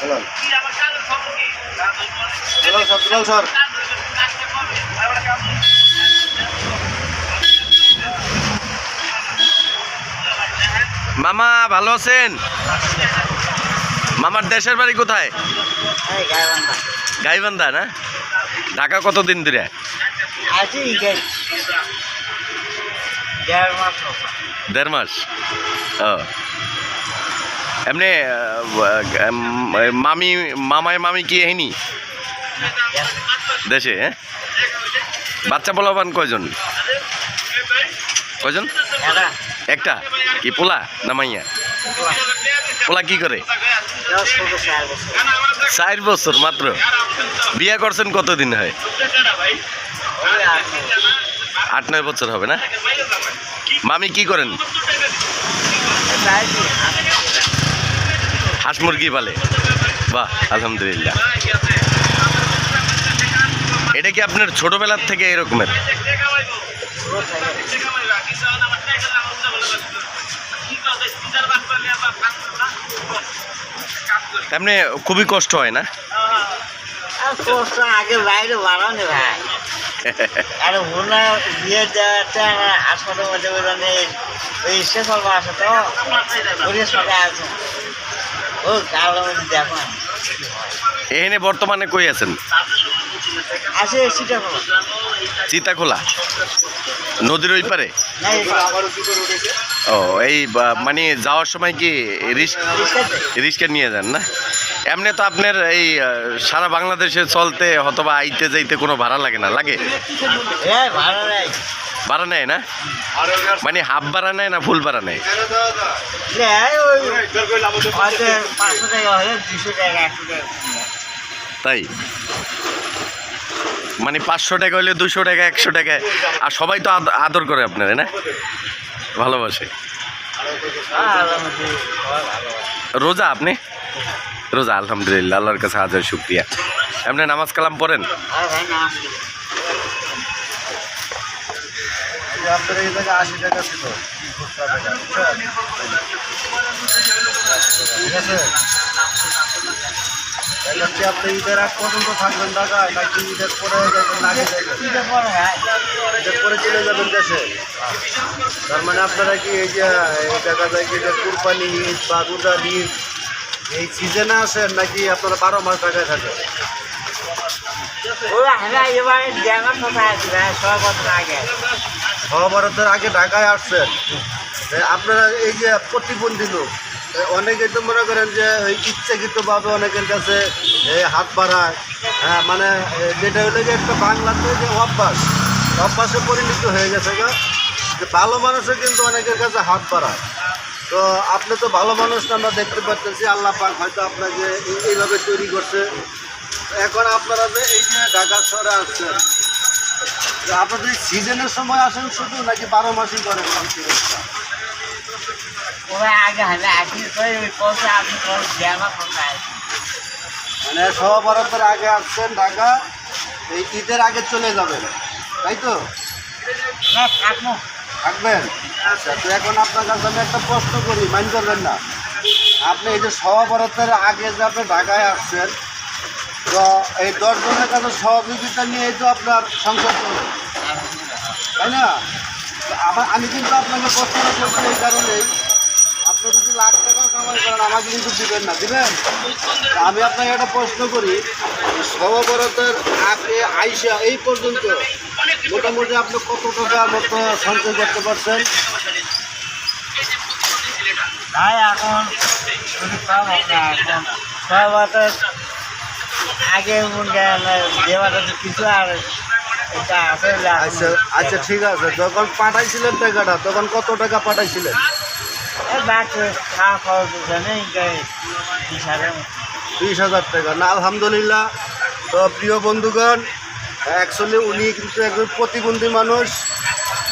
বলুন দুলাল স্যার। মামা ভালো আছেন? মামার দেশের বাড়ি কোথায়? গাইবান্ধা। না? ঢাকা কতদিন ধরে। দেড় মাস? ও। এমনি মামি মামায় মামি কি এহিনি? দেশে হ্যাঁ? বাচ্চা পোলাপান কয়জন? কয়জন? একটা? কি পোলা না মাইয়া? পোলা কি করে? চার বছর মাত্র। বিয়ে করছেন কতদিন হয়। আট, নয় বছর হবে না? মামি কি করেন? হাঁস মুরগি পালে। বাহ, আলহামদুলিল্লাহ। এটা কি আপনার ছোটবেলার থেকে এরকমের। এমনি খুবই কষ্ট হয় না? কষ্ট আগে বাইরে ভাই আর মধ্যে আসে তো আছে এখানে বর্তমানে কই আছেন? চিতাখোলা নদীর ওই পারে? ও এই মানে যাওয়ার সময় কি রিস্ক? নিয়ে যান না? এমনি তো আপনার এই সারা বাংলাদেশে চলতে অথবা আইতে যাইতে কোনো ভাড়া লাগে না লাগে? এ ভালো নাই ভাড়া নেয় না? মানে হাফ ভাড়া নেয় না ফুল বাড়া নেয়? নেই ওই হয়তো পাঁচশো টাকা হলে দুশো টাকা একশো টাকা তাই? মানে পাঁচশো টাকা হলে দুশো টাকা একশো টাকা। আর সবাই তো আদ- আদর করে আপনারা না? ভালোবাসে। হ্যাঁ। রোজা আপনি? রোজা আলহামদুলিল্লাহ আল্লাহর কাছে হাজার শুক্রিয়া। আপনি নামাজ কালাম পড়েন? তার মানে আপনারা কি এই যে দেখা যায় কি যে কুরবানি ঈদ বা রোজার ঈদ এই সিজনে আসেন নাকি আপনারা বারো মাস ঢাকায় থাকেন দেখার কথা আছে ছয় বছর আগে। মহাভারতের আগে ঢাকায় আসছেন আপনারা এই যে প্রতিবন্ধী লোক অনেকে তো মনে করেন যে ওই ইচ্ছাকৃতভাবে অনেকের কাছে হাত বাড়ায়। হ্যাঁ মানে যেটা হলো যে একটা বাংলাতে যে অভ্যাস, অভ্যাসে পরিণত হয়ে গেছে যে ভালো মানুষও কিন্তু অনেকের কাছে হাত বাড়ায়। তো আপনি তো ভালো মানুষ আমরা দেখতে পাচ্ছি আল্লাহ পাক হয়তো আপনাকে এইভাবে তৈরি করছে। এখন আপনারা যে এই যে ঢাকা শহরে আসছেন আপনাদের সিজনের সময় আসেন শুধু নাকি বারো মাসই করেন? মানে সহভারতের আগে আসছেন ঢাকা এই ঈদের আগে চলে যাবেন তাই তো? থাকবেন? আচ্ছা তো এখন আপনার কাছে আমি একটা প্রশ্ন করি মাইন করবেন না। আপনি এই যে সহভারতের আগে যাবে ঢাকায় আসছেন তো এই দশজনের কাছে সহযোগিতা নিয়ে তো আপনার সংসার চলে তাই না? আমার আমি কিন্তু আপনাকে প্রশ্নটা করছি এই কারণেই। আপনি যদি লাখ টাকাও কামাই করেন, আমাকে কিন্তু দিবেন না। দিবেন? আমি আপনাকে একটা প্রশ্ন করি। সহভারতের আগে আইসা এই পর্যন্ত মোটামুটি আপনি কত টাকার মতো সঞ্চয় করতে পারছেন? ভাই, এখন ছয় আগে দেওয়াটা কিছু আর এটা আছে আচ্ছা আচ্ছা ঠিক আছে যখন পাঠাইছিলেন টাকাটা তখন কত টাকা পাঠাইছিলেন? বিশ হাজার টাকা। না আলহামদুলিল্লাহ তো প্রিয় বন্ধুগণ অ্যাকচুয়ালি উনি কিন্তু একজন প্রতিবন্ধী মানুষ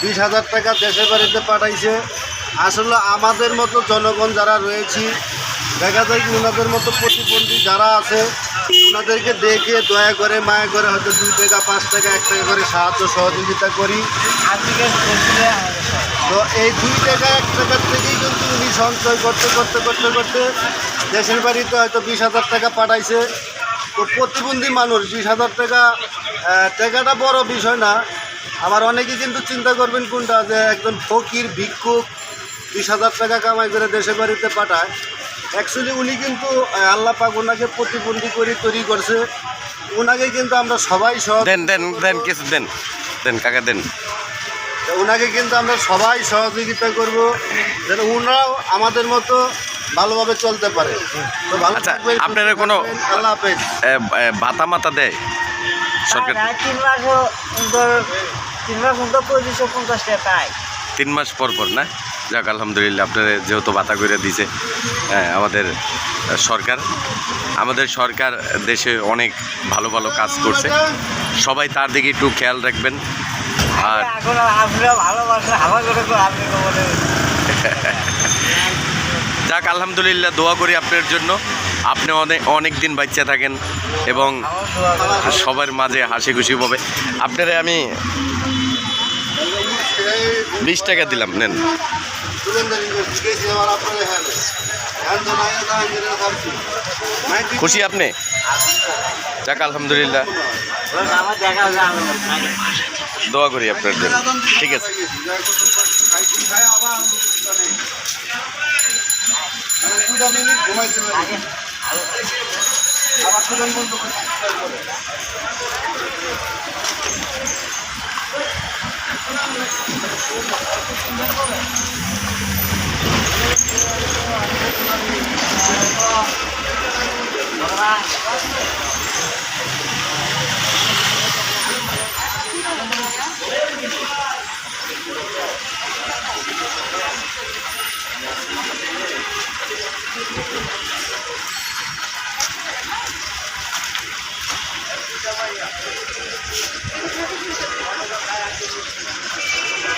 বিশ হাজার টাকা দেশের বাড়িতে পাঠাইছে। আসলে আমাদের মতো জনগণ যারা রয়েছি দেখা যায় কি ওনাদের মতো প্রতিবন্ধী যারা আছে ওনাদেরকে দেখে দয়া করে, মায়া করে হয়তো দুই টাকা, পাঁচ টাকা, এক টাকা করে সাহায্য সহযোগিতা করি। তো এই দুই টাকা, এক টাকার থেকেই কিন্তু উনি সঞ্চয় করতে করতে করতে করতে দেশের বাড়িতে হয়তো বিশ হাজার টাকা পাঠাইছে। তো প্রতিবন্ধী মানুষ, বিশ হাজার টাকা টাকাটা বড় বিষয় না। আবার অনেকে কিন্তু চিন্তা করবেন কোনটা, যে একজন ফকির, ভিক্ষুক, বিশ হাজার টাকা কামাই করে দেশের বাড়িতে পাঠায়। অ্যাকচুয়ালি উনি কিন্তু আল্লাহ পাক ওনাকে প্রতিবন্ধী করে তৈরি করছে। ওনাকে কিন্তু আমরা সবাই সহ দেন দেন দেন কিছু দেন। দেন কাকা দেন। তো ওনাকে কিন্তু আমরা সবাই সহযোগিতা করব যেন ওনারাও আমাদের মতো ভালোভাবে চলতে পারে। তো ভালো আচ্ছা, আপনারা কোনো- আল্লাহ হাফেজ। ভাতা মাতা দেয়? সরকার মাস পঞ্চাশ টাকা তিন মাস পর পর না? যাক আলহামদুলিল্লাহ আপনাদের যেহেতু বাতা করে দিছে হ্যাঁ, আমাদের সরকার। আমাদের সরকার দেশে অনেক ভালো ভালো কাজ করছে। সবাই তার দিকে একটু খেয়াল রাখবেন। আর আপনারা যাক আলহামদুলিল্লাহ দোয়া করি আপনার জন্য। আপনি অনেক অনেক দিন বাচ্চা থাকেন এবং। সবার মাঝে হাসি খুশি পাবে। আপনারা আমি বিশ টাকা দিলাম নেন। খুশি আপনি? যাক আলহামদুলিল্লাহ। দোয়া করি আপনার জন্য। ঠিক আছে। পারি আগে